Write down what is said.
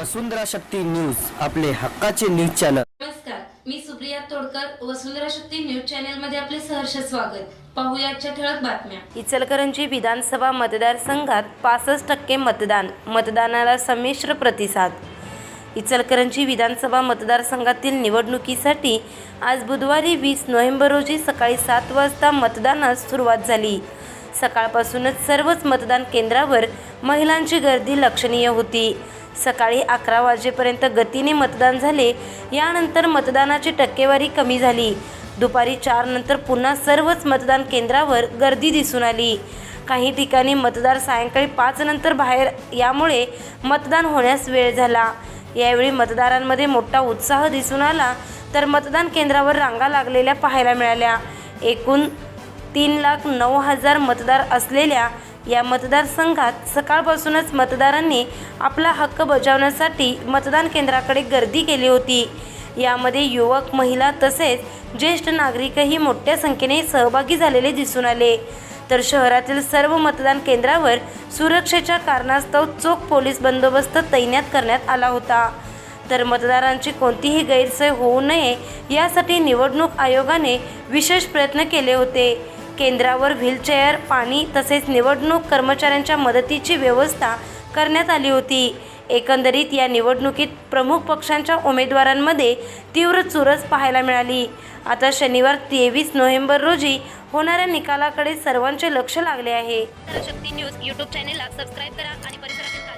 वसुंधरा Shakti news आपले हक्काचे news channel. नमस्कार मी सुप्रिया तोडकर वसुंधरा शक्ती न्यूज चॅनेल मध्ये आपले सहर्ष स्वागत. पाहूया आजच्या ठळक बातम्या. इचलकरंजी विधानसभा मतदारसंघात पासष्ट टक्के मतदान मतदानाला संमिश्र प्रतिसाद. इचलकरंजी विधानसभा मतदारसंघातील निवडणुकीसाठी आज बुधवारी वीस नोव्हेंबर रोजी सकाळी सात वाजता मतदानास सुरुवात झाली. सकाळपासूनच सर्वच मतदान केंद्रावर महिलांची गर्दी लक्षणीय होती. सकाळी अकरा वाजेपर्यंत गतीने मतदान झाले. यानंतर मतदानाची टक्केवारी कमी झाली. दुपारी चार नंतर पुन्हा सर्वच मतदान केंद्रावर गर्दी दिसून आली. काही ठिकाणी मतदार सायंकाळी पाच नंतर बाहेर यामुळे मतदान होण्यास वेळ झाला. यावेळी मतदारांमध्ये मोठा उत्साह दिसून आला तर मतदान केंद्रावर रांगा लागलेल्या पाहायला मिळाल्या. एकूण तीन लाख नऊ हजार मतदार असलेल्या या मतदारसंघात सकाळपासूनच मतदारांनी आपला हक्क बजावण्यासाठी मतदान केंद्राकडे गर्दी केली होती. यामध्ये युवक महिला तसेच ज्येष्ठ नागरिकही मोठ्या संख्येने सहभागी झालेले दिसून आले. तर शहरातील सर्व मतदान केंद्रावर सुरक्षेच्या कारणास्तव चोख पोलीस बंदोबस्त तैनात करण्यात आला होता. तर मतदारांची कोणतीही गैरसोय होऊ नये यासाठी निवडणूक आयोगाने विशेष प्रयत्न केले होते. केंद्रावर व्हीलचेअर पाणी तसेच निवडणूक कर्मचाऱ्यांच्या मदतीची व्यवस्था करण्यात आली होती. एकंदरीत या निवडणुकीत प्रमुख पक्षांच्या उमेदवारांमध्ये तीव्र चुरस पाहायला मिळाली. आता शनिवार तेवीस नोव्हेंबर रोजी होणाऱ्या निकालाकडे सर्वांचे लक्ष लागले आहे. शक्ती न्यूज यूट्यूब चॅनेलला सबस्क्राईब करा आणि परिसरातील